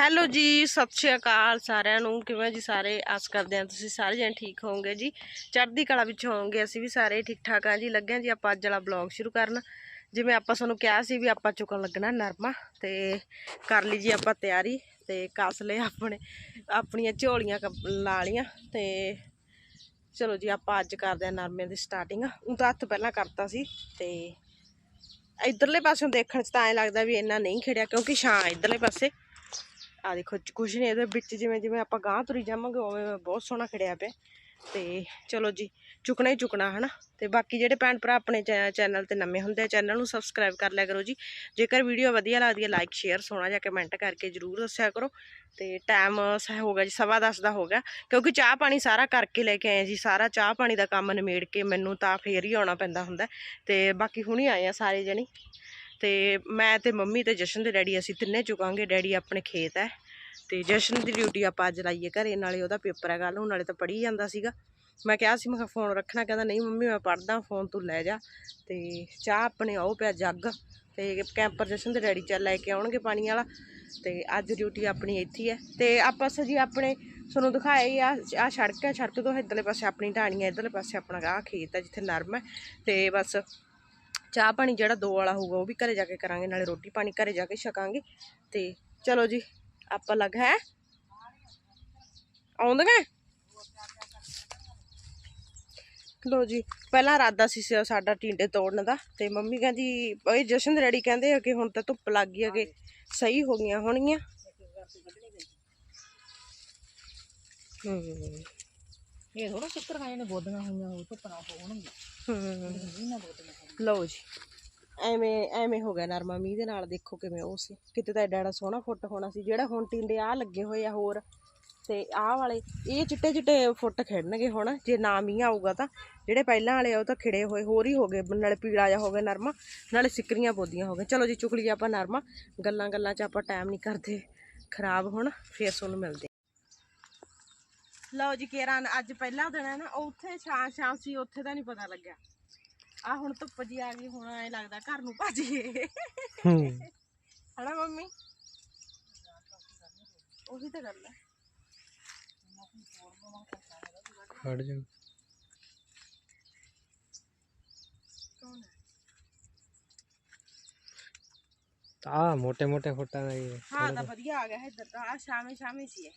Hello ਜੀ, ਸਤਿ ਸ਼੍ਰੀ ਅਕਾਲ ਸਾਰਿਆਂ ਨੂੰ। ਕਿਵੇਂ ਜੀ ਸਾਰੇ? ਆਸ ਕਰਦੇ ਹਾਂ ਤੁਸੀਂ ਸਾਰੇ ਜਣੇ ਠੀਕ ਹੋਵੋਗੇ ਜੀ। ਚੜ੍ਹਦੀ ਕਲਾ ਵਿੱਚ ਹੋਵੋਗੇ, ਅਸੀਂ ਵੀ ਸਾਰੇ ਠੀਕ ਠਾਕ ਆ ਜੀ। ਲੱਗੇ ਜੀ ਆਪਾਂ ਅੱਜ ਵਾਲਾ ਬਲੌਗ ਸ਼ੁਰੂ ਕਰਨ। ਜਿਵੇਂ ਆਪਾਂ ਸਾਨੂੰ ਕਿਹਾ ਸੀ ਵੀ ਆਪਾਂ ਚੁੱਕਣ ਲੱਗਣਾ ਨਰਮਾ, ਤੇ ਕਰ ਲਈ ਜੀ ਆਪਾਂ ਤਿਆਰੀ ਤੇ ਕਸ ਲਏ ਆਪਣੇ, ਆਪਣੀਆਂ ਝੋਲੀਆਂ ਕੱਪ- ਲਾ ਲੀਆਂ ਤੇ ਚਲੋ ਜੀ ਆਪਾਂ ਅੱਜ ਕਰਦੇ ਹਾਂ ਨਰਮੇ ਦੀ ਸਟਾਰਟਿੰਗ ਉਹ ਤਾਂ ਹੱਥ ਪਹਿਲਾਂ ਕਰਤਾ ਸੀ ਤੇ ਇਧਰਲੇ ਪਾਸਿਓਂ ਦੇਖਣ 'ਚ ਤਾਂ ਐਂ ਲੱਗਦਾ ਵੀ ਇੰਨਾ ਨਹੀਂ ਖਿੜਿਆ, ਕਿਉਂਕਿ ਛਾਂ ਇਧਰਲੇ ਪਾਸੇ ਆ ਦੇਖੋ ਚ- ਕੁਛ ਨਹੀਂ ਇਹਦੇ ਵਿੱਚ ਜਿਵੇਂ ਜਿਵੇਂ ਆਪਾਂ ਗਾਂਹ ਤੁਰੀ ਜਾਵਾਂਗੇ, ਉਵੇਂ ਬਹੁਤ ਸੋਹਣਾ ਖੜਿਆ ਪਿਆ। ਤੇ ਚਲੋ ਜੀ, ਚੁੱਕਣਾ ਹੀ ਚੁੱਕਣਾ, ਹਨਾ? ਤੇ ਬਾਕੀ ਜਿਹੜੇ ਭੈਣ ਭਰਾ ਆਪਣੇ ਚੈ- ਚੈਨਲ ਤੇ ਨਵੇਂ ਹੁੰਦੇ ਆ, ਚੈਨਲ ਨੂੰ ਸਬਸਕ੍ਰਾਈਬ ਕਰ ਲਿਆ ਕਰੋ ਜੀ। ਜੇਕਰ ਵੀਡੀਓ ਵਧੀਆ ਲੱਗਦੀ ਹੈ ਲਾਈਕ, ਸ਼ੇਅਰ, ਸੋਹਣਾ ਜਿਹਾ ਕਮੈਂਟ ਕਰਕੇ ਜਰੂਰ ਦੱਸਿਆ ਕਰੋ। ਤੇ ਟਾਈਮ ਹੋ ਗਿਆ ਜੀ, ਸਵਾ ਦਸ ਦਾ ਹੋ ਗਿਆ। ਕਿਉਂਕਿ ਚਾਹ ਪਾਣੀ ਸਾਰਾ ਕਰਕੇ ਲੈ ਕੇ ਆਏ ਜੀ, ਸਾਰਾ ਚਾਹ ਪਾਣੀ ਦਾ ਕੰਮ ਨਿਮੇੜ ਕੇ ਮੈਨੂੰ ਤਾਂ ਫੇਰ ਹੀ ਆਉਣਾ ਪੈਂਦਾ ਹੁੰਦਾ। ਤੇ ਬਾਕੀ ਹੁਣੀ ਆਏ ਆ ਸਾਰੇ ਜਣੇ। ਤੇ ਮੈਂ ਤੇ ਮੰਮੀ ਤੇ ਜਸ਼ਨ ਦੇ ਡੈਡੀ ਅਸੀਂ ਤਿੰਨੇ ਚੁਕਾਂਗੇ, ਡੈਡੀ ਆਪਣੇ ਖੇਤ ਹੈ ਤੇ ਜਸ਼ਨ ਦੀ ਡਿਊਟੀ ਆਪਾਂ ਅੱਜ ਲਾਈਏ ਘਰੇ, ਨਾਲੇ ਉਹਦਾ ਪੇਪਰ ਹੈ ਕੱਲ੍ਹ ਨੂੰ ਨਾਲੇ ਤਾਂ ਪੜ੍ਹੀ ਜਾਂਦਾ ਸੀਗਾ। ਮੈਂ ਕਿਹਾ ਸੀ, ਮੈਂ ਕਿਹਾ ਫੋਨ ਰੱਖਣਾ, ਕਹਿੰਦਾ ਨਹੀਂ ਮੰਮੀ ਮੈਂ ਪੜ੍ਹਦਾ, ਫੋਨ ਤੂੰ ਲੈ ਜਾ। ਤੇ ਚਾਹ ਆਪਣੇ ਆਓ ਪਿਆ ਜੱਗ, ਤੇ ਕੈਂਪਰ ਜਸ਼ਨ ਦੇ ਡੈਡੀ ਚੱਲ ਲੈ ਕੇ ਆਉਣਗੇ ਪਾਣੀ ਵਾਲਾ। ਤੇ ਅੱਜ ਡਿਊਟੀ ਆਪਣੀ ਇੱਥੇ ਹੀ ਹੈ ਤੇ ਆਪਾਂ ਸਜੀ ਆਪਣੇ, ਤੁਹਾਨੂੰ ਦਿਖਾਇਆ ਹੀ ਆ ਆ ਸੜਕ ਹੈ ਸੜਕ ਤੋਂ ਇੱਧਰਲੇ ਪਾਸੇ ਆਪਣੀ ਢਾਣੀ ਹੈ ਇੱਧਰਲੇ ਪਾਸੇ ਆਪਣਾ ਆਹ ਖੇਤ ਹੈ ਜਿੱਥੇ ਨਰਮ ਹੈ ਤੇ ਬਸ ਚਾਹ ਪਾਣੀ ਜਿਹੜਾ ਦੋ ਵਾਲਾ ਹੋਊਗਾ ਉਹ ਵੀ ਘਰੇ ਜਾ ਕੇ ਕਰਾਂਗੇ ਨਾਲੇ ਰੋਟੀ ਪਾਣੀ ਘਰੇ ਜਾ ਕੇ ਛਕਾਂਗੇ। ਤੇ ਚਲੋ ਜੀ ਆਪਾਂ ਲੱਗ ਹੈ। ਆਉਂਦੀਆਂ? ਲੋ ਜੀ ਪਹਿਲਾਂ ਇਰਾਦਾ ਸੀ ਸਾਡਾ ਟਿੰਡੇ ਤੋੜਨ ਦਾ ਤੇ ਮੰਮੀ ਕਹਿੰਦੀ ਓਏ ਜਸ਼ਨ ਦੇ ਡੈਡੀ ਕਹਿੰਦੇ ਆ ਕਿ ਹੁਣ ਤਾਂ ਧੁੱਪ ਲੱਗ ਗਈ ਅਗੇ ਸਹੀ ਹੋ ਗਈਆਂ ਹੋਣਗੀਆਂ। ਹੂੰ। ਇਹ ਥੋੜਾ ਸ਼ੁਕਰ ਖਾਏ ਨੇ ਬੋਦੀਆਂ ਹੋਈਆਂ ਉਹ ਧੁੱਪ ਨਾ ਹੋਣਗੇ ਹੂੰ। ਇਹਨਾਂ ਬੋਦੀਆਂ ਲਓ ਜੀ। ਐਵੇਂ ਐਵੇਂ ਹੋ ਗਿਆ ਨਰਮਾ। ਮੀਂਹ ਦੇ ਨਾਲ ਦੇਖੋ ਕਿਵੇਂ ਉਹ ਸੀ। ਕਿਤੇ ਤਾਂ ਐਡਾ ਐਡਾ ਸੋਹਣਾ ਫੁੱਟ ਹੋਣਾ ਸੀ। ਜਿਹੜਾ ਹੁਣ ਟਿੰਡੇ ਆ ਲੱਗੇ ਹੋਏ ਆ ਹੋਰ। ਤੇ ਆਹ ਵਾਲੇ, ਇਹ ਚਿੱਟੇ ਚਿੱਟੇ ਫੁੱਟ ਖਿੜਨਗੇ ਹੁਣ। ਜੇ ਨਾ ਮੀਂਹ ਆਊਗਾ ਤਾਂ। ਜਿਹੜੇ ਪਹਿਲਾਂ ਵਾਲੇ ਆ, ਉਹ ਤਾਂ ਖਿੜੇ ਹੋਏ। ਹੋਰ ਹੀ ਹੋ ਗਏ। ਨਾਲੇ ਪੀੜਾ ਜਿਹਾ ਹੋ ਗਿਆ ਨਰਮਾ। ਨਾਲੇ ਸਿੱਕਰੀਆਂ ਬੋਦੀਆਂ ਹੋ ਗਏ ਚਲੋ ਜੀ ਚੁੱਕ ਲਈਏ ਆਪਾਂ ਨਰਮਾ। ਗੱਲਾਂ ਗੱਲਾਂ 'ਚ ਆਪਾਂ ਟਾਈਮ ਨਹੀਂ ਕਰਦੇ। ਖਰਾਬ ਹੁਣ। ਫੇਰ ਤੁਹਾਨੂੰ ਮਿਲਦੇ ਲਓ ਜੀ, ਕੇਰਾਂ ਅੱਜ ਪਹਿਲਾ ਦਿਨ ਹੈ ਨਾ। ਉੱਥੇ ਛਾਂ ਛਾਂ ਸੀ। ਉੱਥੇ ਤਾਂ ਨਹੀਂ ਪਤਾ ਲੱਗਿਆ। ਆ ਹੁਣ ਧੁੱਪ ਜੀ ਆ ਗਈ ਹੁਣ ਐ ਲੱਗਦਾ ਘਰ ਨੂੰ ਭੱਜੀਏ ਹਣਾ ਮੰਮੀ? ਉਹੀ ਤਾਂ ਗੱਲ ਹੈ ਖੜ ਜਾ। ਹੈ ਆ? ਮੋਟੇ ਮੋਟੇ ਫੁੱਟਾਂ ਦਾ ਇਹ। ਹਾਂ ਤਾਂ ਵਧੀਆ ਆ ਗਿਆ ਇੱਧਰ ਤਾਂ। ਆ ਸ਼ਾਮੇ ਸ਼ਾਮੇ ਸੀ ਇਹ।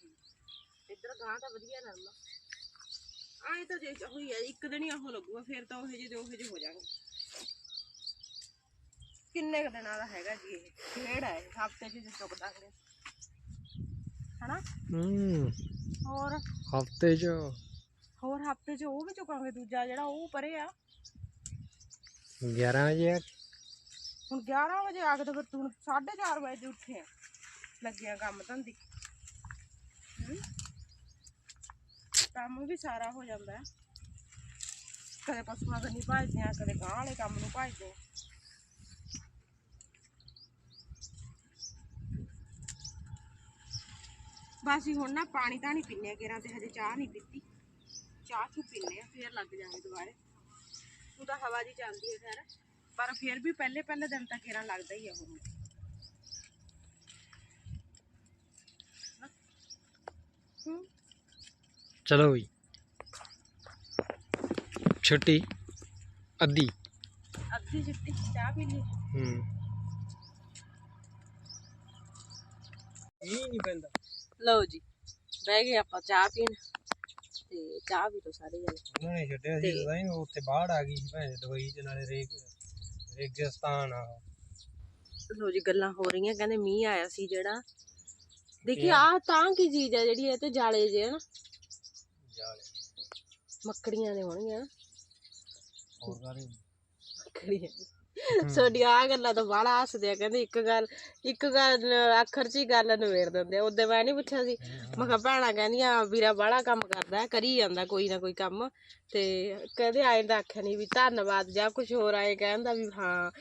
ਇੱਧਰ ਗਾਂ ਤਾਂ ਵਧੀਆ ਨਰਮਾ ਆਏ ਤਾਂ ਜੇ ਹੋਈ ਹੈ ਇੱਕ ਦਿਨ ਹੀ ਉਹ ਲੱਗੂਗਾ ਫਿਰ ਤਾਂ ਉਹ ਜਿਹੇ ਦੇ ਉਹ ਜਿਹੇ ਹੋ ਜਾਣਗੇ। ਕਿੰਨੇ ਕੁ ਦਿਨਾਂ ਦਾ ਹੈਗਾ ਜੀ ਇਹ? ਖੇੜ ਹੈ ਹਫ਼ਤੇ ਚ ਜੇ ਚੁੱਕਦਾ ਕਰੇ ਹਨਾ? ਹੂੰ। ਹੋਰ? ਹਫ਼ਤੇ ਚ? ਹੋਰ ਹਫ਼ਤੇ ਚ ਉਹ ਵੀ ਚੁਕਾਂਗੇ ਦੂਜਾ ਜਿਹੜਾ ਉਹ ਪਰੇ ਆ। 11 ਵਜੇ। ਹੁਣ 11 ਵਜੇ ਆ ਕੇ ਤਾਂ ਫਿਰ ਤੂੰ 4:30 ਵਜੇ ਉੱਠੇ ਆ। ਲੱਗਿਆ ਕੰਮ ਧੰਦੀ। ਹਮ? ਕੰਮ ਵੀ ਸਾਰਾ ਹੋ ਜਾਂਦਾ ਹੈ। ਕਦੇ ਪਸ਼ੂਆਂ ਕੰਨੀ ਭਜਦੇ ਆ, ਕਦੇ ਗਾਂ ਵਾਲੇ ਕੰਮ ਨੂੰ ਭਜਦੇ ਆ। ਬਸ ਹੀ ਹੁਣ ਨਾ ਪਾਣੀ ਤਾਂ ਨਹੀਂ ਪੀਨੇ ਕਿਰਾਂ ਤੇ ਹਜੇ ਚਾਹ ਨਹੀਂ ਪੀਤੀ। ਚਾਹ ਚੂ ਪੀਨੇ ਆ, ਫੇਰ ਲੱਗ ਜਾਵਾਂਗੇ ਦੁਬਾਰੇ। ਉਹ ਤਾਂ ਹਵਾ ਜੀ ਚੱਲਦੀ ਹੈ, ਖੈਰ। ਪਰ ਫਿਰ ਵੀ ਪਹਿਲੇ ਪਹਿਲੇ ਦਿਨ ਤਾਂ ਕਿਰਾਂ ਲੱਗਦਾ ਹੀ ਆ ਹੁਣ। ਚਲੋ ਵੀ। ਛੁੱਟੀ ਅੱਧੀ। ਅੱਧੀ ਚਿੱਟੀ ਚਾਹ ਪੀ ਲਈ ਹੂੰ। ਇਹ ਨਹੀਂ ਪੈਂਦਾ। ਲਓ ਜੀ ਬਹਿ ਗਏ ਆਪਾਂ ਚਾਹ ਪੀਣ। ਤੇ ਚਾਹ ਵੀ ਤੋਂ ਸਾਰੇ ਜਣੇ ਉਹਨਾਂ ਨੇ ਛੱਡਿਆ ਸੀ ਪਤਾ ਨਹੀਂ ਉੱਥੇ ਬਾੜ ਆ ਗਈ ਸੀ ਭੈਣ ਦੁਬਈ ਚ ਨਾਲੇ ਰੇਗ ਰੇਗਿਸਤਾਨ ਆ। ਲੋ ਜੀ ਗੱਲਾਂ ਹੋ ਰਹੀਆਂ ਕਹਿੰਦੇ ਮੀਂਹ ਆਇਆ ਸੀ ਜਿਹੜਾ। ਦੇਖੀ ਆਹ ਤਾਂ ਕੀ ਚੀਜ਼ ਆ ਜਿਹੜੀ ਇਹ ਤੇ ਜਾਲੇ ਜੇ ਹਨ ਮੱਕੜੀਆਂ ਦੇ ਹੋਣਗੀਆਂ। ਹੋਰ ਕਾਰੇ ਮੱਕੜੀਆਂ ਤੁਹਾਡੀਆਂ ਆ ਗੱਲਾਂ ਤਾਂ ਬਾਹਲਾ ਹੱਸਦੇ ਆ ਕਹਿੰਦੇ ਇੱਕ ਗੱਲ ਇੱਕ ਗੱਲ ਅੱਖਰ 'ਚ ਹੀ ਗੱਲ ਨਵੇੜ ਦਿੰਦੇ ਆ। ਉਦੋਂ ਮੈਂ ਨਹੀਂ ਪੁੱਛਿਆ ਸੀ। ਮੈਂ ਕਿਹਾ ਭੈਣਾਂ ਕਹਿੰਦੀਆਂ ਵੀਰਾ ਬਾਹਲਾ ਕੰਮ ਕਰਦਾ ਕਰੀ ਜਾਂਦਾ ਕੋਈ ਨਾ ਕੋਈ ਕੰਮ। ਤੇ ਕਦੇ ਆਏ ਦਾ ਆਖਿਆ ਨਹੀਂ ਵੀ ਧੰਨਵਾਦ ਜਾਂ ਕੁਝ ਹੋਰ ਆਏ ਕਹਿੰਦਾ ਵੀ ਹਾਂ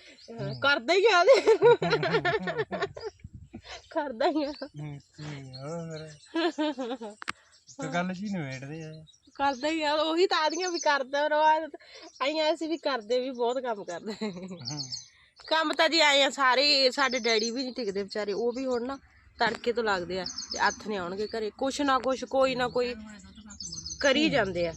ਕਰਦਾ ਹੀ ਆ ਕਰਦਾ ਹੀ ਆ। ਹੂੰ ਗੱਲ ਜੀ ਨਵੇੜਦੇ ਆ। ਕਰਦਾ ਹੀ ਆ ਉਹੀ ਤਾਂ ਆਦੀਆਂ ਵੀ ਕਰਦਾ ਰੋਜ਼ ਆਈਆਂ ਅਸੀਂ ਵੀ ਕਰਦੇ ਵੀ ਬਹੁਤ ਕੰਮ ਕਰਦੇ। ਕੰਮ ਤਾਂ ਜੀ ਆਏ ਆ ਸਾਰੇ ਸਾਡੇ ਡੈਡੀ ਵੀ ਨਹੀਂ ਟਿਕਦੇ ਵਿਚਾਰੇ ਉਹ ਵੀ ਹੁਣ ਨਾ ਤੜਕੇ ਤੋਂ ਲੱਗਦੇ ਆ ਤੇ ਹੱਥ ਨੇ ਆਉਣਗੇ ਘਰੇ। ਕੁਛ ਨਾ ਕੁਛ ਕੋਈ ਨਾ ਕੋਈ ਕਰੀ ਜਾਂਦੇ ਆ।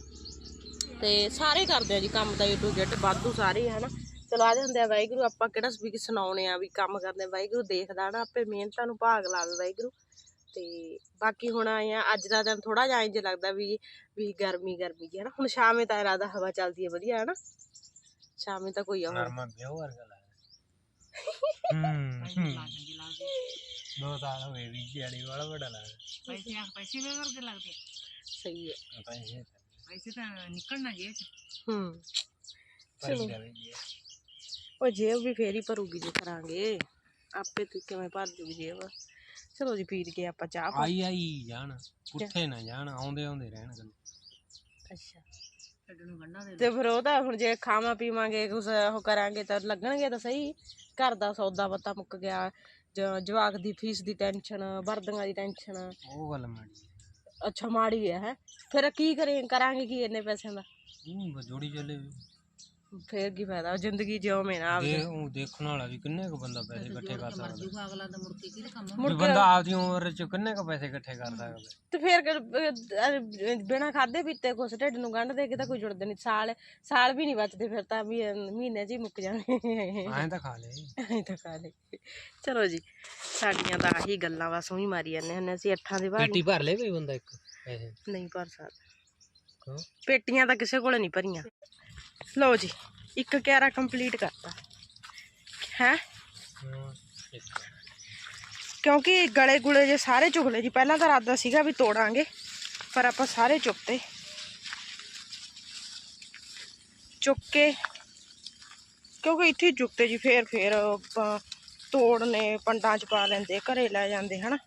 ਤੇ ਸਾਰੇ ਕਰਦੇ ਆ ਜੀ ਕੰਮ ਦਾ ਏ ਟੂ ਜ਼ੈਡ ਵਾਧੂ ਸਾਰੇ ਹੀ ਹਨਾ। ਚਲੋ ਆ ਜਾਂਦੇ ਆ ਵਾਹਿਗੁਰੂ ਆਪਾਂ ਕਿਹੜਾ ਵੀ ਸੁਣਾਉਣੇ ਆ ਵੀ ਕੰਮ ਕਰਦੇ ਆ, ਵਾਹਿਗੁਰੂ ਦੇਖਦਾ ਨਾ ਆਪੇ ਮਿਹਨਤਾਂ ਨੂੰ ਭਾਗ ਲਾਵੇ ਵਾਹਿਗੁਰੂ। ਤੇ ਬਾਕੀ ਹੁਣ ਆਏ ਆ ਅੱਜ ਦਾ ਦਿਨ ਥੋੜਾ ਜਿਹਾ ਇੰਜ ਲੱਗਦਾ ਵੀ ਵੀ ਗਰਮੀ ਗਰਮੀ ਜੀ ਹਨਾ ਹੁਣ ਸ਼ਾਮੇ ਤਾਂ ਇਰਾਦਾ ਹਵਾ ਚੱਲਦੀ ਹੈ ਵਧੀਆ ਹਨਾ ਸ਼ਾਮੇ ਤਾਂ ਕੋਈ ਆਉਂ ਨਰਮਾ ਵਿਆਹ ਵਰਗਾ ਲੱਗਦਾ ਹੂੰ। ਦੋ ਸਾਲ ਹੋਏ ਵੀ ਜਿਹੜੀ ਵਾਲਾ ਵੱਡਾ ਲੱਗਦਾ। ਪੈਸੇ ਆ ਪੈਸੇ ਵੇ ਵਰਗੇ ਲੱਗਦੇ ਸਹੀ ਹੈ। ਪੈਸੇ ਪੈਸੇ ਤਾਂ ਨਿਕਲਣਾ ਜੇ ਹੂੰ। ਪੈਸੇ ਦਾ ਵੀ ਜੀ ਉਹ ਜੇਬ ਵੀ ਫੇਰ ਹੀ ਭਰੂਗੀ ਜੇ ਕਰਾਂਗੇ। ਆਪੇ ਤੂੰ ਕਿਵੇਂ ਭਰ ਜੂਗੀ ਜੇਬ? ਚਲੋ ਜੀ ਪੀਰ ਕੇ ਆਪਾਂ ਚਾਹ ਪਾ ਆਈ ਆਈ ਜਾਣ ਪੁੱਠੇ ਨਾ ਜਾਣ ਆਉਂਦੇ ਆਉਂਦੇ ਰਹਿਣ ਗੱਲ। ਅੱਛਾ। ਗੰਢਾ ਦੇ ਤੇ ਫਿਰ ਉਹ ਤਾਂ ਹੁਣ ਜੇ ਖਾਵਾਂ ਪੀਵਾਂਗੇ ਕੁਛ ਉਹ ਕਰਾਂਗੇ ਤਾਂ ਲੱਗਣਗੇ ਤਾਂ ਸਹੀ। ਘਰ ਦਾ ਸੌਦਾ ਪੱਤਾ ਮੁੱਕ ਗਿਆ ਜ- ਜਵਾਕ ਦੀ ਫੀਸ ਦੀ ਟੈਨਸ਼ਨ ਵਰਦੀਆਂ ਦੀ ਟੈਨਸ਼ਨ। ਉਹ ਗੱਲ ਮਾੜੀ ਅੱਛਾ ਮਾੜੀ ਹੈ ਹੈ। ਫਿਰ ਕੀ ਕਰੇ ਕਰਾਂਗੇ ਕੀ ਇੰਨੇ ਪੈਸਿਆਂ ਦਾ? ਉਹ ਜੋੜੀ ਚੱਲੇ। ਫੇਰ ਕੀ ਫਾਇਦਾ ਜ਼ਿੰਦਗੀ ਜਿਉ ਮੈਂ ਨਾ ਦੇ ਉਹ ਦੇਖਣ ਵਾਲਾ ਵੀ ਕਿੰਨੇ ਕੁ ਬੰਦਾ ਪੈਸੇ ਇਕੱਠੇ ਕਰ ਸਕਦਾ ਜੂਗਾ ਅਗਲਾ ਤਾਂ ਮੁੜ ਕੇ ਕਿਹਦੇ ਕੰਮ ਵੀ ਬੰਦਾ ਆਪਦੀ ਉਮਰ ਚ ਕਿੰਨੇ ਕੁ ਪੈਸੇ ਇਕੱਠੇ ਕਰ ਸਕਦਾ ਤੇ ਫੇਰ ਬਿਨਾ ਖਾਦੇ ਪੀਤੇ ਕੁਛ ਢਿੱਡ ਨੂੰ ਗੰਢ ਦੇ ਕੇ ਤਾਂ ਕੋਈ ਜੁੜਦਾ ਨਹੀਂ। ਸਾਲ ਸਾਲ ਵੀ ਨਹੀਂ ਬਚਦੇ ਫਿਰ ਤਾਂ ਵੀ ਮਹੀਨੇ 'ਚ ਹੀ ਮੁੱਕ ਜਾਣੇ। ਐਂ ਤਾਂ ਖਾ ਲੇ ਐਂ ਤਾਂ ਖਾ ਲੇ ਚਲੋ ਜੀ ਸਾਡੀਆਂ ਤਾਂ ਆਹੀ ਗੱਲਾਂ ਬਸ ਉਹੀ ਮਾਰੀ ਜਾਂਦੇ ਹੁੰਦੇ ਅਸੀਂ ਅੱਠਾਂ ਦੇ ਬਾਅਦ ਭਰ ਲੇ ਕੋਈ ਬੰਦਾ ਇੱਕ ਪੈਸੇ? ਨਹੀਂ ਭਰ ਸਕਦਾ। ਪੇਟੀਆਂ ਤਾਂ ਕਿਸੇ ਕੋਲੇ ਨਹੀਂ ਭਰੀਆਂ। ਲਓ ਜੀ, ਇੱਕ ਕਿਆਰਾ ਕੰਪਲੀਟ ਕਰਤਾ। ਹੈ? ਕਿਉਂਕਿ ਗਲੇ ਗੁਲੇ ਜੇ ਸਾਰੇ ਚੁਗ ਲਏ ਜੀ, ਪਹਿਲਾਂ ਤਾਂ ਇਰਾਦਾ ਸੀਗਾ ਵੀ ਤੋੜਾਂਗੇ, ਪਰ ਆਪਾਂ ਸਾਰੇ ਚੁੱਕਤੇ। ਚੁੱਕ ਕੇ, ਕਿਉਂਕਿ ਇੱਥੇ ਚੁੱਕਤੇ ਜੀ, ਫੇਰ ਫੇਰ ਆਪਾਂ ਤੋੜਨੇ, ਪੰਡਾਂ ਚ ਪਾ ਲੈਂਦੇ, ਘਰੇ ਲੈ ਜਾਂਦੇ, ਹਨਾ?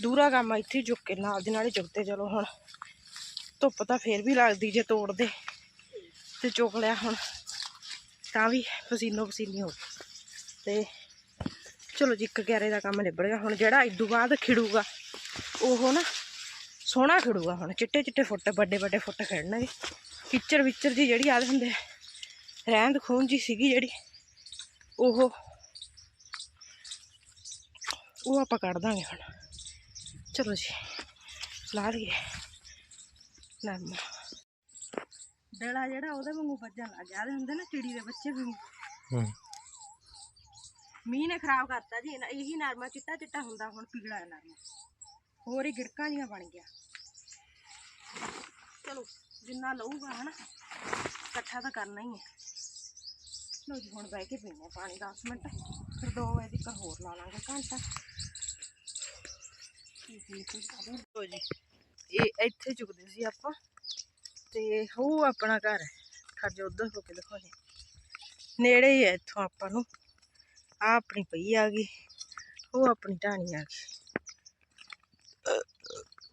ਦੂਰਾ ਕੰਮ ਇੱਥੇ ਚੁੱਕ ਕੇ ਨਾਲ ਦੀ ਨਾਲ ਹੀ ਚੁੱਕਤੇ, ਚਲੋ ਹੁਣ। ਧੁੱਪ ਤਾਂ ਫੇਰ ਵੀ ਲੱਗਦੀ ਜੇ ਤੋੜਦੇ। ਤੇ ਚੁੱਕ ਲਿਆ ਹੁਣ। ਤਾਂ ਵੀ ਪਸੀਨੋ ਪਸੀਨੀ ਹੋ ਗਏ ਤੇ ਚਲੋ ਜੀ, ਇੱਕ ਕਿਆਰੇ ਦਾ ਕੰਮ ਨਿਬੜ ਗਿਆ। ਹੁਣ ਜਿਹੜਾ ਇਦੋਂ ਬਾਅਦ ਖਿੜੂਗਾ, ਉਹ ਨਾ ਸੋਹਣਾ ਖਿੜੂਗਾ ਹੁਣ। ਚਿੱਟੇ ਚਿੱਟੇ ਫੁੱਟ, ਵੱਡੇ ਵੱਡੇ ਫੁੱਟ ਖਿੜਨਗੇ। ਕਿਚਰ ਵਿਚਰ ਜੀ ਜਿਹੜੀ ਆਦ ਹੁੰਦੇ ਰਹਿੰਦ ਖੂਨ ਜੀ ਸੀਗੀ ਜਿਹੜੀ, ਉਹ ਉਹ ਆਪਾਂ ਕੱਢ ਦਾਂਗੇ ਹੁਣ। ਚਲੋ ਜੀ, ਲਾ ਲਈਏ। ਨਰਮਾ। ਡਲਾ ਜਿਹੜਾ ਉਹਦੇ ਵਾਂਗੂ ਵੱਜਣ ਲੱਗ ਗਿਆ। ਆਦੇ ਹੁੰਦੇ ਨਾ ਚਿੜੀ ਦੇ ਬੱਚੇ ਵਾਂਗੂ ਹੂੰ। ਮੀਂਹ ਨੇ ਖਰਾਬ ਕਰਤਾ ਜੀ ਇਹਨਾਂ- ਇਹੀ ਨਰਮਾ ਚਿੱਟਾ ਚਿੱਟਾ ਹੁੰਦਾ ਹੁਣ ਪੀਲਾ ਹੈ ਨਰਮਾ। ਹੋਰ ਹੀ ਗਿੜਕਾਂ ਜੀਆਂ ਬਣ ਗਿਆ। ਚਲੋ ਜਿੰਨਾ ਲਊਗਾ ਹਨਾ ਇਕੱਠਾ ਤਾਂ ਕਰਨਾ ਹੀ ਹੈ। ਲੋ ਜੀ ਹੁਣ ਬਹਿ ਕੇ ਪੀਣੇ ਪਾਣੀ 10 ਮਿੰਟ। ਫਿਰ 2 ਵਜੇ ਤੱਕ ਹੋਰ ਲਾ ਲਾਂਗੇ ਘੰਟਾ। ਜੀ ਇਹ ਇੱਥੇ ਚੁੱਕਦੇ ਸੀ ਆਪਾਂ। ਤੇ ਉਹ ਆਪਣਾ ਘਰ ਹੈ। ਖੜ ਜਾ ਉਧਰ ਹੋ ਕੇ ਦਿਖਾਉਣੇ ਨੇੜੇ ਹੀ ਹੈ ਇੱਥੋਂ ਆਪਾਂ ਨੂੰ। ਆ ਆਪਣੀ ਪਈ ਆ ਗਈ। ਉਹ ਆਪਣੀ ਢਾਣੀ ਆ ਗਈ।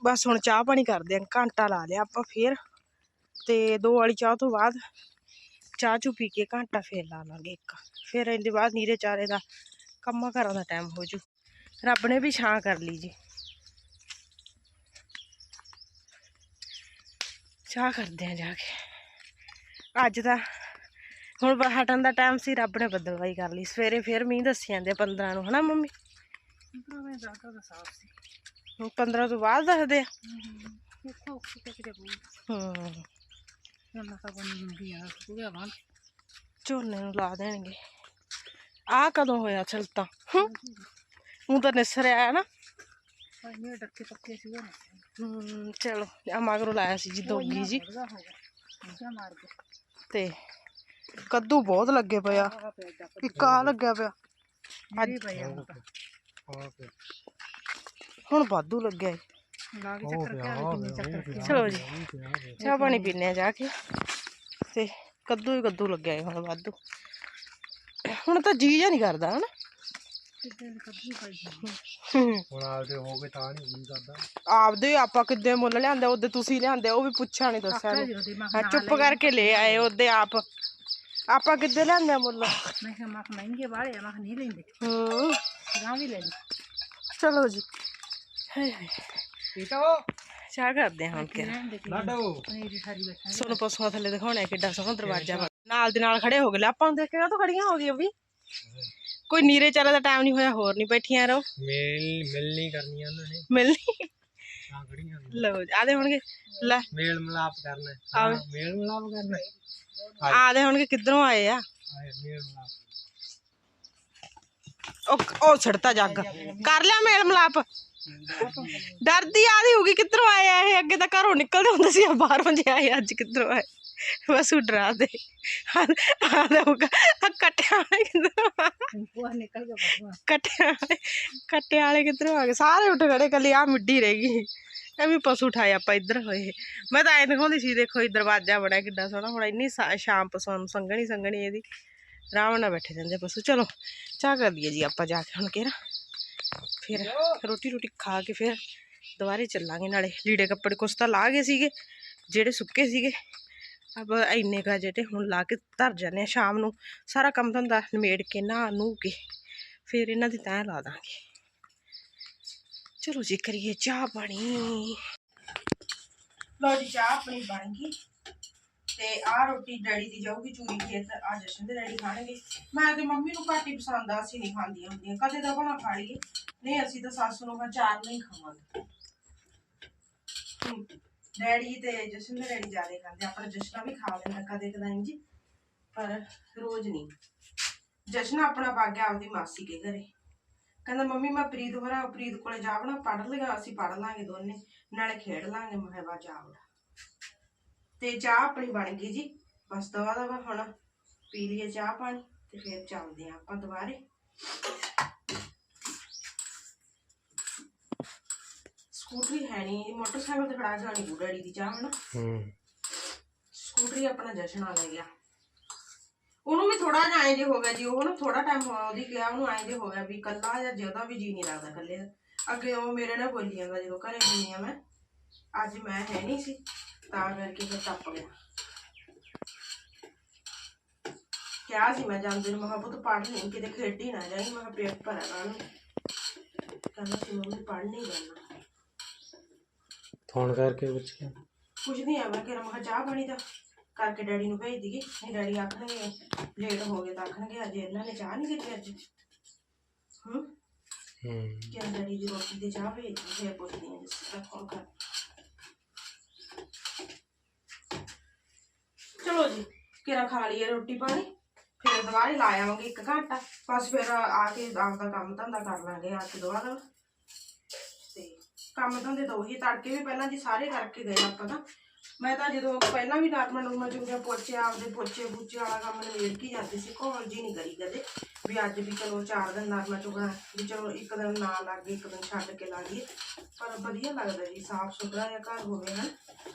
ਬਸ ਹੁਣ ਚਾਹ ਪਾਣੀ ਕਰਦੇ ਆਂ। ਘੰਟਾ ਲਾ ਲਿਆ ਆਪਾਂ ਫੇਰ। ਤੇ ਦੋ ਵਾਲੀ ਚਾਹ ਤੋਂ ਬਾਅਦ ਚਾਹ ਚੂ ਪੀ ਕੇ ਘੰਟਾ ਫੇਰ ਲਾ ਲਾਂਗੇ ਇੱਕ। ਫਿਰ ਇਹਦੇ ਬਾਅਦ ਨੀਰੇ ਚਾਰੇ ਦਾ ਕੰਮਾਂ ਘਰਾਂ ਦਾ ਟਾਈਮ ਹੋ ਜੂ। ਰੱਬ ਨੇ ਵੀ ਛਾਂ ਕਰ ਲਈ ਜੀ। ਚਾਹ ਕਰਦੇ ਆਂ ਜਾ ਕੇ। ਅੱਜ ਦਾ ਹੁਣ ਹਟਣ ਦਾ ਟਾਈਮ ਸੀ ਰੱਬ ਨੇ ਬੱਦਲਵਾਈ ਕਰ ਲਈ। ਸਵੇਰੇ ਫੇਰ ਮੀਂਹ ਦੱਸੀ ਜਾਂਦੇ 15 ਨੂੰ ਹਨਾ ਮੰਮੀ? ਮੈਂ ਦਾਦਾ ਦਾ ਸਾਫ਼ ਸੀ। ਹੁਣ 15 ਤੋਂ ਬਾਅਦ ਦੱਸਦੇ ਆ। ਦੇਖੋ ਕਿਤੇ ਕਿਤੇ ਬੂ ਹੂੰ। ਨਾ ਤਾਂ ਬਣੀ ਹੁੰਦੀ ਆ ਪੂਰਾ ਵਾਂ ਝੋਨੇ ਨੂੰ ਲਾ ਦੇਣਗੇ। ਆ ਕਦੋਂ ਹੋਇਆ ਚਲ ਤਾਂ ਹੂੰ ਤਾਂ ਨਿਸਰਿਆ ਹੈ ਨਾ। ਡੱਕੇ ਪੱਕੇ ਸੀ ਉਹ ਹੂੰ ਚਲੋ ਆ ਮਗਰੋਂ ਲਾਇਆ ਸੀ ਜੀ ਦੋਗੀ ਜੀ ਉਹਦਾ ਹੋ ਗਿਆ ਜਾ ਮਾਰ ਕੇ ਤੇ ਕੱਦੂ ਬਹੁਤ ਲੱਗੇ ਪਿਆ ਆ ਪਿਆ ਜਾ ਇੱਕ ਆ ਲੱਗਿਆ ਪਿਆ ਅੱਜ ਪਈ ਆ ਹੁਣ ਤਾਂ। ਓਕੇ ਹੁਣ ਵਾਧੂ ਲੱਗਿਆ ਏ ਲਾ ਕੇ ਹੋ ਚੱਕਰ ਗਿਆ ਕੇ ਹੋ ਆ ਗਏ ਗਿਆ ਚੱਕਰ ਕੇ ਚਲੋ ਜੀ ਚਾਹ ਪਾਣੀ ਪੀਨੇ ਆ ਜਾ ਕੇ ਤੇ ਕੱਦੂ ਹੀ ਕੱਦੂ ਲੱਗਿਆ ਏ ਹੁਣ ਵਾਧੂ ਹੁਣ ਤਾਂ ਜੀ ਜਾਂ ਨਹੀਂ ਕਰਦਾ ਹਨਾ ਕਿਤੇ ਕੱਢੀ ਪਈ ਹੂੰ। ਹੁਣ ਆਪਦੇ ਹੋ ਗਏ ਤਾਂ ਨਹੀਂ ਜੀ ਕਰਦਾ। ਆਪਦੇ ਆਪਾਂ ਕਿੱਦੇ ਮੁੱਲ ਲਿਆਂਦੇ ਉਹਦੇ ਤੁਸੀਂ ਲਿਆਂਦੇ ਉਹ ਵੀ ਪੁੱਛਿਆ ਨਹੀਂ ਦੱਸਿਆ ਆਖਿਆ ਨੀ। ਜੀ ਉਹਦੀ ਮੈਂ ਹਾਂ ਚੁੱਪ ਕਰਕੇ ਲੈ ਆਏ ਉਹਦੇ ਆਪ। ਆਪਾਂ ਕਿੱਦੇ ਲਿਆਂਦੇ ਆ ਮੁੱਲ? ਮੈਂ ਕਿਹਾ ਮੱਖ ਮਹਿੰਗੇ ਵਾਲੇ ਆ ਮੱਖ ਨਹੀਂ ਲੈਂਦੇ। ਹੂੰ। ਗਾਂ ਵੀ ਲੈ ਲਈ। ਚਲੋ ਜੀ। ਹਾਏ ਹਾਏ। ਪੀਤਾ ਹੋ ਚਾਹ ਕਰਦੇ ਹਾਂ ਹੁਣ ਕਿ ਰਹਿਣ ਦੇ ਕੀ ਲਾਡੋ। ਪਨੀਰ ਦੀ ਸਾਰੀ ਬੈਠਾ ਸੋਨੂੰ ਪਸ਼ੂਆਂ ਥੱਲੇ ਦਿਖਾਉਣਾ ਕਿੱਡਾ ਸੋਹਣਾ ਦਰਵਾਜ਼ਾ। ਵਾ। ਨਾਲ ਦੇ ਨਾਲ ਖੜੇ ਹੋ ਗਏ। ਲੈ ਆਪਾਂ ਨੂੰ ਦੇਖ ਕੇ ਤਾਂ ਖੜੀਆਂ ਹੋ ਗਈਆਂ ਵੀ। ਕੋਈ ਨੀਰੇ ਚਾਰੇ ਦਾ ਟਾਈਮ ਨਹੀਂ ਹੋਇਆ ਹੋਰ ਨਹੀਂ ਬੈਠੀਆਂ ਰਹੋ। ਮੇਲ ਮਿਲ ਨਹੀਂ ਕਰਨੀ ਉਹਨਾਂ ਨੇ। ਮਿਲਣੀ। ਤਾਂ ਖੜੀਆਂ ਨੇ। ਲਓ ਜੀ, ਆਦੇ ਹੋਣਗੇ ਲੈ। ਮੇਲ ਮਿਲਾਪ ਕਰਨਾ। ਹੈ। ਆਵੇ। ਮੇਲ ਮਿਲਾਪ ਕਰਨਾ। ਹੈ। ਆਦੇ ਹੋਣਗੇ ਕਿੱਧਰੋਂ ਆਏ ਆ। ਆਏ ਮੇਲ ਮਿਲਾਪ ਉਹ ਉਹ ਛੜਤਾ ਜੱਗ। ਕਰ ਲਿਆ ਮੇਲ ਮਲਾਪ। ਡਰਦੀ ਆਦੀ ਹੋਗੀ ਕਿੱਧਰੋਂ ਆਏ ਆ ਇਹ? ਅੱਗੇ ਤਾਂ ਘਰੋਂ ਨਿਕਲਦੇ ਹੁੰਦੇ ਸੀ ਆ ਬਾਹਰੋਂ ਜੇ ਆਏ ਅੱਜ ਕਿੱਧਰੋਂ ਆਏ? ਬਸ ਉਹ ਡਰਾ ਦੇ। ਆਦਾ ਹੋਗਾ ਆ ਕੱਟਿਆ ਵਾਲੇ ਕਿੱਧਰੋਂ ਆ ਬੂਆ ਨਿਕਲ ਗਿਆ ਬੂਆ ਕੱਟਿਆ ਵਾਲੇ ਕੱਟੇ ਵਾਲੇ ਕਿੱਧਰੋਂ ਆ ਗਏ? ਸਾਰੇ ਉੱਠ ਖੜੇ ਕੱਲੀ ਆ ਮਿੱਡੀ ਰਹਿ ਗਈ। ਐਵੇਂ ਪਸ਼ੂ ਉਠਾਏ ਆਪਾਂ ਇੱਧਰ ਹੋਏ। ਮੈਂ ਤਾਂ ਐਂ ਦਿਖਾਉਂਦੀ ਸੀ ਦੇਖੋ ਇਹ ਦਰਵਾਜ਼ਾ ਬੜਾ ਕਿੱਡਾ ਸੋਹਣਾ। ਹੁਣ ਇੰਨੀ ਸ਼ਾਮ ਪਸੰਦ ਸੰਗਣੀ ਸੰਗਣੀ ਇਹਦੀ। ਆਰਾਮ ਨਾਲ ਬੈਠੇ ਜਾਂਦੇ ਪਸ਼ੂ। ਚਲੋ ਚਾਹ ਕਰ ਲਈਏ ਜੀ ਆਪਾਂ ਜਾ ਕੇ ਹੁਣ ਕਿਹੜਾ ਫਿਰ ਰੋਟੀ ਰੋਟੀ ਖਾ ਕੇ ਫਿਰ ਦੁਬਾਰੇ ਚੱਲਾਂਗੇ। ਨਾਲੇ ਲੀੜੇ ਕੱਪੜੇ ਕੁਛ ਤਾਂ ਲਾ ਗਏ ਸੀਗੇ ਜਿਹੜੇ ਸੁੱਕੇ ਸੀਗੇ। ਅਬ ਇੰਨੇ ਕਾ ਜਿਹੜੇ ਹੁਣ ਲਾ ਕੇ ਧਰ ਜਾਂਦੇ ਆ ਸ਼ਾਮ ਨੂੰ ਸਾਰਾ ਕੰਮ ਧੰਦਾ ਨਿਮੇੜ ਕੇ ਨਹਾ ਨੂੰ ਕੇ, ਫਿਰ ਇਹਨਾਂ ਦੀ ਤੈਅ ਲਾ ਦਾਂਗੇ। ਚਲੋ ਜੀ ਕਰੀਏ ਚਾਹ ਪਾਣੀ। ਲਓ ਜੀ, ਚਾਹ ਆਪਣੀ ਬਣ ਗਈ ਤੇ ਆਹ ਰੋਟੀ ਡੈਡੀ ਦੀ ਜਾਊਗੀ, ਚੂਰੀ ਖੇਤ ਆ ਜਸ਼ਨ ਦੇ ਡੈਡੀ ਖਾਣਗੇ। ਮੈਂ ਤੇ ਮੰਮੀ ਨੂੰ ਘੱਟ ਹੀ ਪਸੰਦ ਆ, ਅਸੀਂ ਨਹੀਂ ਖਾਂਦੀਆਂ ਹੁੰਦੀਆਂ। ਕਦੇ ਤਾਂ ਬਣਾ ਖਾ ਲਈਏ। ਨਹੀਂ, ਅਸੀਂ ਤਾਂ ਸੱਸ ਨੂੰ ਚਾਰ ਨਹੀਂ ਖਾਵਾਂਗੇ। ਡੈਡੀ ਤੇ ਜਸ਼ਨ ਦੇ ਡੈਡੀ ਜ਼ਿਆਦਾ ਖਾਂਦੇ ਆਪਣਾ ਜਸ਼ਨਾ ਵੀ ਖਾ ਲੈਂਦਾ ਕਦੇ ਕਦਾਈ ਜੀ। ਪਰ ਰੋਜ਼ ਨਹੀਂ। ਜਸ਼ਨ ਆਪਣਾ ਪਾ ਗਿਆ ਆਪਦੀ ਮਾਸੀ ਕੇ ਘਰੇ। ਕਹਿੰਦਾ, ਮੰਮੀ, ਮੈਂ ਪ੍ਰੀਤ ਹੋਰਾਂ, ਪ੍ਰੀਤ ਕੋਲੇ ਜਾਵਣਾ ਪੜ ਲਿਆ ਅਸੀਂ ਪੜ ਲਾਂਗੇ ਦੋਨੇ। ਨਾਲੇ ਖੇਡ ਲਾਂਗੇ, ਮੈਂ ਕਿਹਾ ਵਾ ਜਾਵੜਾ ਤੇ ਚਾਹ ਆਪਣੀ ਬਣ ਗਈ ਜੀ। ਬਸ ਦਵਾ ਦਵਾ ਹੁਣ ਪੀ ਲਈਏ ਚਾਹ ਪਾਣੀ ਤੇ ਫਿਰ ਚੱਲਦੇ ਆਂ ਆਪਾਂ ਦੁਬਾਰੇ। ਸਕੂਟਰੀ ਹੈ ਨਹੀਂ ਮੋਟਰਸਾਈਕਲ ਤੇ ਖੜਾ ਜਾਣੀ ਬੂ ਡੈਡੀ ਦੀ ਚਾਹ ਹਨਾ? ਹੂੰ। ਸਕੂਟਰੀ ਆਪਣਾ ਜਸ਼ਨ ਆ ਲੈ ਗਿਆ ਉਹਨੂੰ ਵੀ ਥੋੜਾ ਜਿਹਾ ਐਂ ਜੇ ਹੋ ਗਿਆ ਜੀ ਉਹ ਨਾ ਥੋੜਾ ਟਾਈਮ ਹੋਇਆ ਉਹਦੀ ਗਿਆ ਉਹਨੂੰ ਐਂ ਜੇ ਹੋ ਗਿਆ ਵੀ ਕੱਲਾ ਜਾਂ ਜ਼ਿਆਦਾ ਵੀ ਜੀ ਨਹੀਂ ਲੱਗਦਾ ਕੱਲੇ ਦਾ। ਅੱਗੇ ਉਹ ਮੇਰੇ ਨਾਲ ਬੋਲੀ ਜਾਂਦਾ ਜਦੋਂ ਘਰੇ ਹੁੰਦੀ ਆ ਮੈਂ। ਅੱਜ ਮੈਂ ਹੈ ਨਹੀਂ ਸੀ ਤਾਂ ਕਰਕੇ ਫਿਰ ਟੱਪ ਗਿਆ। ਕਿਹਾ ਸੀ ਮੈਂ ਜਾਂਦੇ ਨੂੰ ਮੈਂ ਕਿਹਾ ਪੁੱਤ ਪੜ੍ਹ ਨਹੀਂ ਕਿਤੇ ਖੇਡੀ ਨਾ ਜਾਈ। ਮੈਂ ਪੇਪਰ ਹੈ ਕੱਲ ਕਹਿੰਦਾ ਸੀ ਮੰਮੀ ਪੜ੍ਹ ਨਹੀਂ ਜਾਣਾ। ਫੋਨ ਕਰਕੇ ਪੁੱਛਿਆ ਕੁਝ ਨਹੀਂ ਆ ਮੈਂ ਕਿਹਾ ਮੈਂ ਕਿਹਾ ਚਾਹ ਪਾਣੀ ਦਾ ਕਰਕੇ ਡੈਡੀ ਨੂੰ ਭੇਜ ਦਈਏ। ਨਹੀਂ ਡੈਡੀ ਆਖਣਗੇ ਲੇਟ ਹੋ ਗਏ ਤਾਂ ਆਖਣਗੇ ਅੱਜ ਇਹਨਾਂ ਨੇ ਚਾਹ ਨਹੀਂ ਕੀਤੀ ਅੱਜ। ਹੂੰ? ਹੂੰ। ਕਿ ਡੈਡੀ ਦੀ ਰੋਟੀ ਤੇ ਚਾਹ ਭੇਜ ਦੀ ਫਿਰ ਪੁੱਛਦੀ ਜਿਸ ਤਰ੍ਹਾਂ ਫੋਨ ਕਰ ਚਲੋ ਜੀ ਕਿਰਾ ਖਾ ਲਈਏ ਰੋਟੀ ਪਾਣੀ? ਫਿਰ ਦੁਬਾਰੇ ਲਾ ਆਵਾਂਗੇ ਇੱਕ ਘੰਟਾ। ਬਸ ਫਿਰ ਆ ਕੇ ਆਪਦਾ ਕੰਮ ਧੰਦਾ ਕਰ ਲਾਂਗੇ ਆ ਕੇ ਦੁਬਾਰਾ ਕੰਮ ਧੰਦੇ ਤਾਂ ਉਹੀ ਤੜਕੇ ਵੀ ਪਹਿਲਾਂ ਜੀ ਸਾਰੇ ਕਰਕੇ ਗਏ ਆਪਾਂ ਤਾਂ। ਮੈਂ ਤਾਂ ਜਦੋਂ ਪਹਿਲਾਂ ਵੀ ਨਾਰਮਲ ਨੂਰਮਲ ਚੁੰਗੀਆਂ ਪੋਚੇ ਆਪਦੇ ਪੋਚੇ ਬੂਚੇ ਵਾਲਾ ਕੰਮ ਨਿਬੇੜ ਕੇ ਜਾਂਦੀ ਸੀ ਕੋਲ ਜੀ ਨਹੀਂ ਕਰੀ ਕਦੇ। ਵੀ ਅੱਜ ਵੀ ਚਲੋ ਚਾਰ ਦਿਨ ਨਾਰਮਲ ਚੁਗਣਾ ਵੀ ਚਲੋ ਇੱਕ ਦਿਨ ਨਾ ਲੱਗੇ ਇੱਕ ਦਿਨ ਛੱਡ ਕੇ ਲਾ ਲਈਏ ਪਰ ਵਧੀਆ ਲੱਗਦਾ ਜੀ, ਸਾਫ਼ ਸੁਥਰਾ ਜਿਹਾ ਘਰ ਹੋਵੇ ਨਾ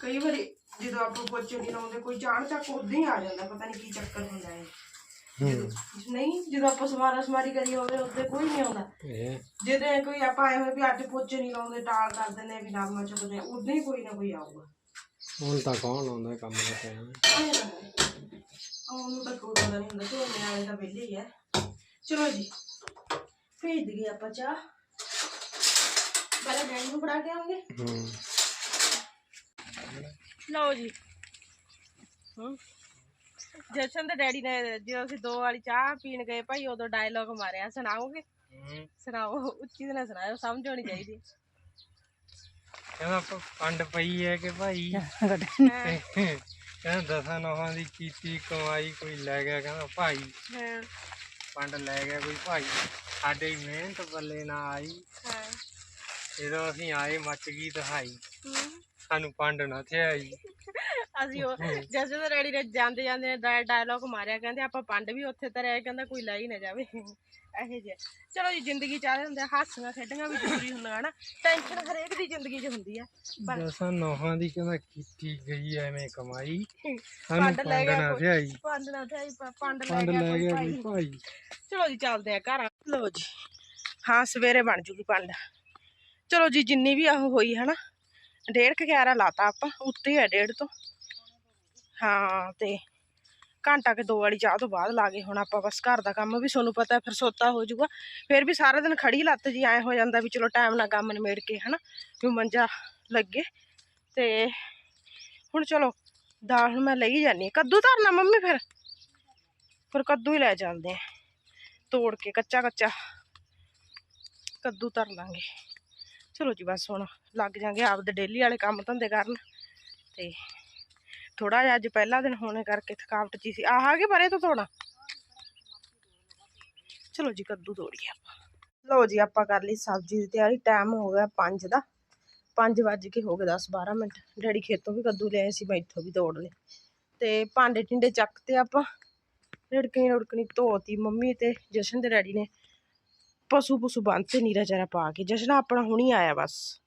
ਕਈ ਵਾਰੀ ਜਦੋਂ ਆਪਾਂ ਪੋਚੇ ਨਹੀਂ ਲਾਉਂਦੇ, ਕੋਈ ਚਾਣ ਚੱਕ ਉਦਾਂ ਹੀ ਆ ਜਾਂਦਾ, ਪਤਾ ਨਹੀਂ ਕੀ ਚੱਕਰ ਹੁੰਦਾ ਹੈ ਨਹੀਂ ਜਦੋਂ ਆਪਾਂ ਸਵਾਰਾ ਸਮਾਰੀ ਕਰੀ ਹੋਵੇ ਉੱਤੇ ਕੋਈ ਨਹੀਂ ਆਉਂਦਾ। ਇਹ। ਜਿਹਦੇ ਕੋਈ ਆਪਾਂ ਆਏ ਹੋਏ ਵੀ ਅੱਜ ਪੋਚੇ ਨਹੀਂ ਲਾਉਂਦੇ ਟਾਲ ਕਰ ਦਿੰਦੇ ਵੀ ਨਾਰਮਲ ਚੁਗਦੇ ਉਦਾਂ ਹੀ ਕੋਈ ਨਾ ਕੋਈ ਆਊਗਾ। ਹੁਣ ਤਾਂ ਕੌਣ ਆਉਂਦਾ ਕੰਮ ਦਾ ਟਾਈਮ ਉਹਨੂੰ ਤਾਂ ਕੋਈ ਪਤਾ ਨਹੀਂ ਹੁੰਦਾ ਝੋਨੇ ਵਾਲੇ ਤਾਂ ਵਿਹਲੇ ਹੀ ਆ। ਚਲੋ ਜੀ ਭੇਜ ਦਈਏ ਆਪਾਂ ਚਾਹ। ਪਹਿਲਾਂ ਡੈਡੀ ਨੂੰ ਫੜਾ ਕੇ ਆਵਾਂਗੇ ਹੂੰ। ਲਓ ਜੀ। ਹੂੰ। ਜਸ਼ਨ ਦੇ ਡੈਡੀ ਨੇ ਜਦੋਂ ਅਸੀਂ ਦੋ ਵਾਲੀ ਚਾਹ ਪੀਣ ਗਏ ਭਾਈ ਉਦੋਂ ਡਾਇਲੋਗ ਮਾਰਿਆ ਸੁਣਾਓਗੇ? ਹੂੰ। ਸੁਣਾਓ ਉੱਚੀ ਨਾਲ ਸੁਣਾਓ ਸਮਝ ਆਉਣੀ ਚਾਹੀਦੀ। ਕਹਿੰਦਾ ਪ- ਪੰਡ ਪਈ ਹੈ ਕਿ ਭਾਈ? ਹਾਂ। ਕਹਿੰਦਾ ਦਸਾਂ ਨੌਹਾਂ ਦੀ ਕੀਤੀ ਕਮਾਈ ਕੋਈ ਲੈ ਗਿਆ। ਕਹਿੰਦਾ ਭਾਈ। ਹਾਂ। ਪੰਡ ਲੈ ਗਿਆ ਕੋਈ ਭਾਈ। ਸਾਡੇ ਹੀ ਮਿਹਨਤ ਬੱਲੇ ਨਾ ਆਈ। ਹਾਂ। ਜਦੋਂ ਅਸੀਂ ਆਏ ਮੱਚ ਗਈ ਦਹਾਈ। ਹੂੰ। ਸਾਨੂੰ ਪੰਡ ਨਾ ਥਿਆਈ। ਅਸੀਂ ਉਹ ਜਸ਼ਨ ਦੇ ਡੈਡੀ ਨੇ ਜਾਂਦੇ ਜਾਂਦੇ ਨੇ ਡਾਇਲੋਗ ਮਾਰਿਆ ਕਹਿੰਦੇ ਆਪਾਂ ਪੰਡ ਵੀ ਉੱਥੇ ਤਰਿਆ ਕਹਿੰਦਾ ਕੋਈ ਲੈ ਹੀ ਨਾ ਜਾਵੇ। ਇਹੋ ਜਿਹਾ। ਚਲੋ ਜੀ ਜ਼ਿੰਦਗੀ ਚਾਹਦੇ ਹੁੰਦੇ ਹਾਸੀਆਂ ਖੇਡੀਆਂ ਵੀ ਜ਼ਰੂਰੀ ਹੁੰਦੀਆਂ ਨਾ ਟੈਨਸ਼ਨ ਹਰੇਕ ਦੀ ਜ਼ਿੰਦਗੀ 'ਚ ਹੁੰਦੀ ਆ ਪਰ ਦਸਾਂ ਨੌਹਾਂ ਦੀ ਕਹਿੰਦਾ ਕੀਤੀ ਗਈ ਐਵੇਂ ਕਮਾਈ। ਸਾਨੂੰ ਪੰਡ ਲੈ ਗਿਆ ਕੋਈ। ਪੰਡ ਨਾ ਥਾਈ ਪੰਡ ਲੈ ਗਿਆ ਲੈ ਕੋਈ ਭਾਈ। ਚਲੋ ਜੀ ਚੱਲਦੇ ਆ ਘਰ। ਲਓ ਜੀ। ਹਾਂ ਸਵੇਰੇ ਬਣ ਜੂਗੀ ਪੰਡ। ਚਲੋ ਜੀ ਜਿੰਨੀ ਵੀ ਆਹ ਹੋਈ ਹੈ ਨਾ ਡੇਢ ਕੁ ਗਿਆਰਾਂ ਲਾਤਾ ਆਪਾਂ ਉੱਤੇ ਹੈ ਡੇਢ ਤੋਂ। ਹਾਂ, ਤੇ ਘੰਟਾ ਕੇ ਦੋ ਵਾਲੀ ਚਾਹ ਤੋਂ ਬਾਅਦ ਲਾ ਗਏ ਹੁਣ ਆਪਾਂ ਬਸ ਘਰ ਦਾ ਕੰਮ ਵੀ ਤੁਹਾਨੂੰ ਪਤਾ ਫਿਰ ਸੋਤਾ ਹੋ ਜਾਊਗਾ। ਫਿਰ ਵੀ ਸਾਰਾ ਦਿਨ ਖੜੀ ਲੱਤ ਜੀ, ਐ ਹੋ ਜਾਂਦਾ ਵੀ ਚਲੋ ਟਾਈਮ ਨਾਲ ਕੰਮ ਨਿਬੇੜ ਕੇ ਹਨਾ, ਵੀ ਮੰਜਾ ਲੱਗੇ। ਤੇ ਹੁਣ ਚਲੋ, ਦਾਲ ਹੁਣ ਮੈਂ ਲਈ ਜਾਨੀ ਕੱਦੂ ਧਰਨਾ ਮੰਮੀ ਫਿਰ। ਫਿਰ ਕੱਦੂ ਹੀ ਲੈ ਜਾਂਦੇ ਆ ਤੋੜ ਕੇ ਕੱਚਾ ਕੱਚਾ ਕੱਦੂ ਧਰ ਲਾਂਗੇ। ਚਲੋ ਜੀ ਬਸ ਹੁਣ ਲੱਗ ਜਾਾਂਗੇ ਆਪਦੇ ਡੇਲੀ ਵਾਲੇ ਕੰਮ ਧੰਦੇ ਕਰਨ। ਤੇ ਥੋੜਾ ਜਿਹਾ ਅੱਜ ਪਹਿਲਾ ਦਿਨ ਹੋਣੇ ਕਰਕੇ ਥਕਾਵਟ ਜੀ ਸੀ। ਆਹ ਆ ਕੇ ਪਰੇ ਤੋਂ ਤੋੜਾ ਚਲੋ ਜੀ, ਕੱਦੂ ਤੋੜੀਏ ਆਪਾਂ। ਲਓ ਜੀ, ਆਪਾਂ ਕਰ ਲਈ ਸਬਜ਼ੀ ਦੀ ਤਿਆਰੀ। ਟਾਈਮ ਹੋ ਗਿਆ 5 ਦਾ। 5 ਵੱਜ ਕੇ ਹੋ ਗਏ 10 12 ਮਿੰਟ। ਡੈਡੀ ਖੇਤੋਂ ਵੀ ਕੱਦੂ ਲਿਆਏ ਸੀ, ਮੈਂ ਇੱਥੋਂ ਵੀ ਤੋੜ ਲਏ। ਤੇ ਭਾਂਡੇ ਟਿੰਡੇ ਚੱਕ ਤੇ ਆਪਾਂ। ਰੜਕਣੀ ਰੜਕਣੀ ਧੋਤੀ ਮੰਮੀ ਤੇ ਜਸ਼ਨ ਦੇ ਡੈਡੀ ਨੇ। ਪਸ਼ੂ ਪਸ਼ੂ ਬੰਨਤੇ ਨੀਰਾ ਚਾਰਾ ਪਾ ਕੇ। ਜਸ਼ਨ ਆਪਣਾ ਹੁਣੀ ਆਇਆ ਬਸ।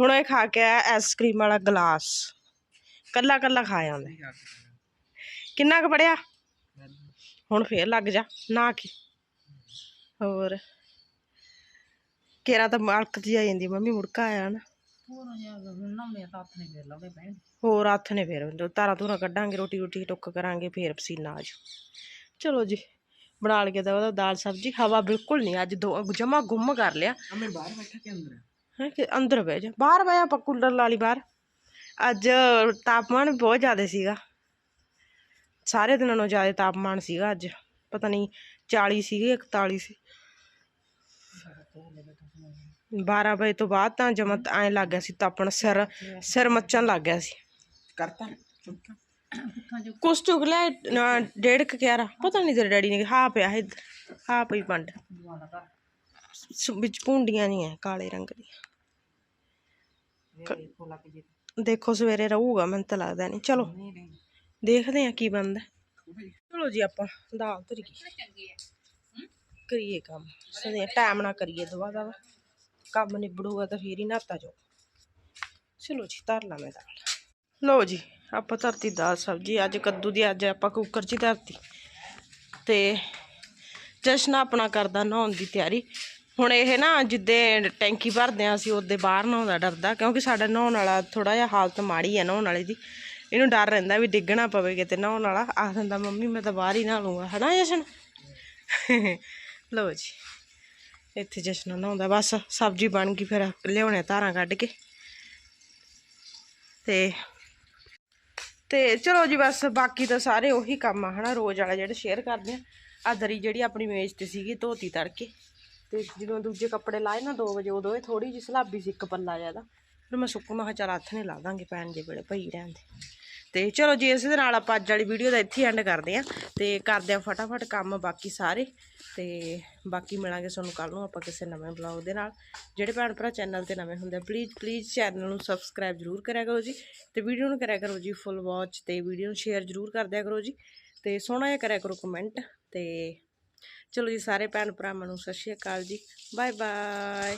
ਹੁਣ ਇਹ ਖਾ ਕੇ ਆਇਆ ਆਈਸਕ੍ਰੀਮ ਵਾਲਾ ਗਲਾਸ। ਕੱਲਾ ਕੱਲਾ ਖਾਇਆ ਉਹਨੇ ਕਿੰਨਾ ਕੁ ਪੜਿਆ ਹੁਣ ਫੇਰ ਲੱਗ ਜਾ ਨਾ ਕੀ। ਹੋਰ। ਕੇਰਾ ਤਾਂ ਮਾਲਕ ਜੀ ਆ ਜਾਂਦੀ ਮੰਮੀ ਮੁੜਕਾ ਆਇਆ ਨਾ। ਪੂਰਾ ਜਿਹਾ ਨਹਾਉਣੇ ਤਾਂ ਹੱਥ ਨੇ ਫੇਰ ਲਾਉਣੇ ਪੈਣ ਹੋਰ ਹੱਥ ਨੇ ਫੇਰ ਤਾਰਾ ਤੂਰਾ ਕੱਢਾਂਗੇ ਰੋਟੀ ਰੋਟੀ ਟੁੱਕ ਕਰਾਂਗੇ ਫੇਰ ਪਸੀਨਾ ਆ ਜਾਊ। ਚਲੋ ਜੀ ਬਣਾ ਲਈਏ ਤਾਂ ਉਹਦਾ ਦਾਲ ਸਬਜ਼ੀ ਹਵਾ ਬਿਲਕੁਲ ਨਹੀਂ ਅੱਜ ਦੋ ਜਮਾ ਗੁੰਮ ਕਰ ਲਿਆ। ਮੈਂ ਬਾਹਰ ਬੈਠਾ ਕੇ ਅੰਦਰ? ਹੈ ਕਿ ਅੰਦਰ ਬਹਿ ਜਾ ਬਾਹਰ ਬਹਿ ਜਾ ਆਪਾਂ ਕੂਲਰ ਲਾ ਲਈ ਬਾਹਰ। ਅੱਜ ਤਾਪਮਾਨ ਬਹੁਤ ਜ਼ਿਆਦਾ ਸੀਗਾ। ਸਾਰੇ ਦਿਨਾਂ ਨਾਲੋਂ ਜ਼ਿਆਦਾ ਤਾਪਮਾਨ ਸੀਗਾ ਅੱਜ। ਪਤਾ ਨਹੀਂ 40 ਸੀਗੇ 41 ਸੀ। 12 ਵਜੇ ਤੋਂ ਬਾਅਦ ਤਾਂ ਜਮਾ ਐਂ ਲੱਗ ਗਿਆ ਸੀ ਤਾਪਣ ਸਿਰ ਸਿਰ ਮੱਚਣ ਲੱਗ ਗਿਆ ਸੀ। ਕਰਤਾ? ਕੁਛ ਚੁਗ ਲਿਆ ਡੇਢ ਕੁ ਕਿਆਰਾ। ਪਤਾ ਨਹੀਂ ਤੇਰੇ ਡੈਡੀ ਨੇ ਹਾਂ ਪਿਆ ਇੱਧਰ ਹਾਂ ਪਈ ਪੰਡ ਵਿੱਚ ਭੁੰਡੀਆਂ ਨਹੀਂ ਐ ਕਾਲੇ ਰੰਗ ਦੀਆਂ। ਇਹ ਦੇਖੋ ਸਵੇਰੇ ਰਹੂਗਾ ਮੈਨੂੰ ਤਾਂ ਲੱਗਦਾ ਨਹੀਂ। ਚਲੋ ਦੇਖਦੇ ਆ ਕੀ ਬਣਦਾ। ਚਲੋ ਜੀ ਆਪਾਂ ਦਾਲ ਧਰੀ। ਕਰੀਏ ਕੰਮ। ਸਦੇ ਟਾਈਮ ਨਾ ਕਰੀਏ ਦਵਾ ਦਵਾ ਕੰਮ ਨਿਬੜੂਗਾ ਤਾਂ ਫੇਰ ਹੀ ਨਾਤਾ ਜਾਓ ਚਲੋ ਜੀ ਧਰ ਲਾ ਮੈਂ ਦਾਲ। ਲਓ ਜੀ ਆਪਾਂ ਧਰਤੀ ਦਾਲ ਸਬਜੀ। ਅੱਜ ਕੱਦੂ ਦੀ ਅੱਜ ਆਪਾਂ ਕੁੱਕਰ 'ਚ ਧਰਤੀ। ਤੇ ਜਸ਼ਨ ਆਪਣਾ ਕਰਦਾ ਨਹਾਉਣ ਦੀ ਤਿਆਰੀ। ਹੁਣ ਇਹ ਨਾ ਜਿੱਦੇ ਟੈਂਕੀ ਭਰਦੇ ਆ ਅਸੀਂ, ਉਹਦੇ ਬਾਹਰ ਨਹਾਉਂਦਾ ਡਰਦਾ, ਕਿਉਂਕਿ ਸਾਡਾ ਨਹਾਉਣ ਵਾਲਾ ਥੋੜਾ ਜਿਹਾ ਹਾਲਤ ਮਾੜੀ ਆ ਨਹਾਉਣ ਵਾਲੇ ਦੀ। ਇਹਨੂੰ ਡਰ ਰਹਿੰਦਾ ਵੀ ਡਿੱਗਣਾ ਪਵੇ ਕਿਤੇ ਨਹਾਉਣ ਵਾਲਾ। ਆਖ ਦਿੰਦਾ ਮੰਮੀ, ਮੈਂ ਤਾਂ ਬਾਹਰ ਹੀ ਨਹਾ ਲੂੰਗਾ ਹਨਾ ਜਸ਼ਨ? ਲਓ ਜੀ, ਇੱਥੇ ਜਸ਼ਨ ਨਹਾਉਂਦਾ, ਬਸ ਸਬਜ਼ੀ ਬਣ ਗਈ ਫਿਰ ਲਿਆਉਣੇ ਧਾਰਾਂ ਕੱਢ ਕੇ। ਤੇ ਤੇ ਚਲੋ ਜੀ ਬਸ ਬਾਕੀ ਤਾਂ ਸਾਰੇ ਉਹੀ ਕੰਮ ਆ, ਹਨਾ, ਰੋਜ਼ ਵਾਲਾ ਜਿਹੜੇ ਸ਼ੇਅਰ ਕਰਦੇ ਆ। ਆ ਦਰੀ ਜਿਹੜੀ ਆਪਣੀ ਮੇਜ਼ ਤੇ ਸੀਗੀ, ਧੋਤੀ ਤੜਕੇ। ਤੇ ਜਦੋਂ ਦੂਜੇ ਕੱਪੜੇ ਲਾਏ ਨਾ 2 ਵਜੇ, ਉਦੋਂ ਇਹ ਥੋੜੀ ਜਿਹੀ ਸਲਾਬੀ ਸੀ, ਇੱਕ ਪੱਲਾ ਜ਼ਿਆਦਾ ਫਿਰ ਮੈਂ ਸੁੱਕ, ਮੈਂ ਕਿਹਾ ਚੱਲ ਹੱਥ ਨਹੀਂ ਲਾ ਦਾਂਗੇ ਪੈਣ ਜੇ ਵੇਲੇ ਭਈ ਰਹਿਣ ਦੇ ਤੇ ਚਲੋ ਜੀ, ਇਸ ਦੇ ਨਾਲ ਆਪਾਂ ਅੱਜ ਵਾਲੀ ਵੀਡੀਓ ਦਾ ਇੱਥੇ ਐਂਡ ਕਰਦੇ ਆ ਤੇ ਕਰਦੇ ਆ ਫਟਾਫਟ ਕੰਮ ਬਾਕੀ ਸਾਰੇ। ਤੇ ਬਾਕੀ ਮਿਲਾਂਗੇ ਤੁਹਾਨੂੰ ਕੱਲ ਨੂੰ ਆਪਾਂ ਕਿਸੇ ਨਵੇਂ ਬਲੌਗ ਦੇ ਨਾਲ। ਜਿਹੜੇ ਭੈਣ ਭਰਾ ਚੈਨਲ ਤੇ ਨਵੇਂ ਹੁੰਦੇ ਪਲੀਜ਼ ਪਲੀਜ਼ ਚੈਨਲ ਨੂੰ ਸਬਸਕ੍ਰਾਈਬ ਜ਼ਰੂਰ ਕਰਿਆ ਕਰੋ ਜੀ। ਤੇ ਵੀਡੀਓ ਨੂੰ ਕਰਿਆ ਕਰੋ ਜੀ ਫੁੱਲ ਵਾਚ ਤੇ ਵੀਡੀਓ ਨੂੰ ਸ਼ੇਅਰ ਜ਼ਰੂਰ ਕਰ ਦਿਆ ਕਰੋ ਜੀ। ਤੇ ਸੋਹਣਾ ਜਿਹਾ ਕਰਿਆ ਕਰੋ ਕਮੈਂਟ ਤੇ ਚਲੋ ਜੀ ਸਾਰੇ ਭੈਣ ਭਰਾਵਾਂ ਨੂੰ ਸਤਿ ਸ਼੍ਰੀ ਅਕਾਲ ਜੀ। Bye bye